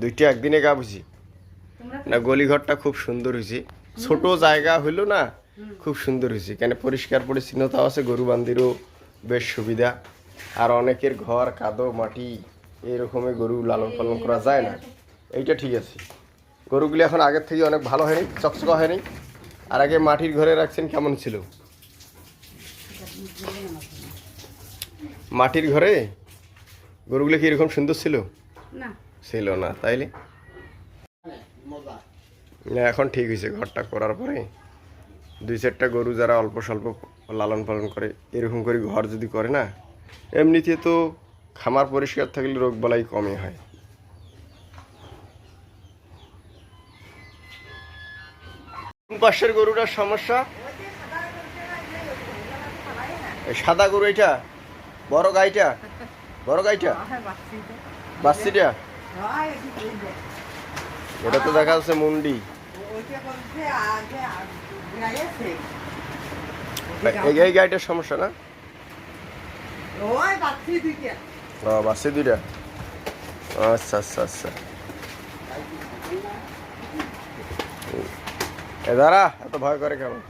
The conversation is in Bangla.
দুইটা একদিনে গা বুঝি। না, গলিঘরটা খুব সুন্দর হয়েছে ছোট জায়গা হইল না, খুব সুন্দর হয়েছে কেন পরিষ্কার পরিচ্ছন্নতাও আছে, গরু বান্দিরও বেশ সুবিধা। আর অনেকের ঘর, কাদো, মাটি এরকমই গরু লালন পালন করা যায় না। এইটা ঠিক আছে। গরুগুলি এখন আগের থেকে অনেক ভালো হয়নি, চকচকা হয়নি। আর আগে মাটির ঘরে রাখছেন কেমন ছিল? মাটির ঘরে? গরুগুলো কি এরকম সুন্দর ছিল? না। ছিল না তাইলে না এখন ঠিক হয়েছে ঘরটা করার পরে। দুই চারটা গরু যারা অল্প স্বল্প লালন পালন করে এরকম করে ঘর যদি করে না এমনিতে তো খামার পরিষ্কার থাকলে রোগ বালাই কমে হয়। পাশের গরুটার সমস্যা? সাদা গরু এটা? বড় গাইটা? বড় গাইটা? বাচ্চিটা? ওটা তো দেখা যাচ্ছে মুন্ডি। এই গাড়িটার সমস্যা না? আচ্ছা, আচ্ছা, আচ্ছা। এত ভয় করে কেমন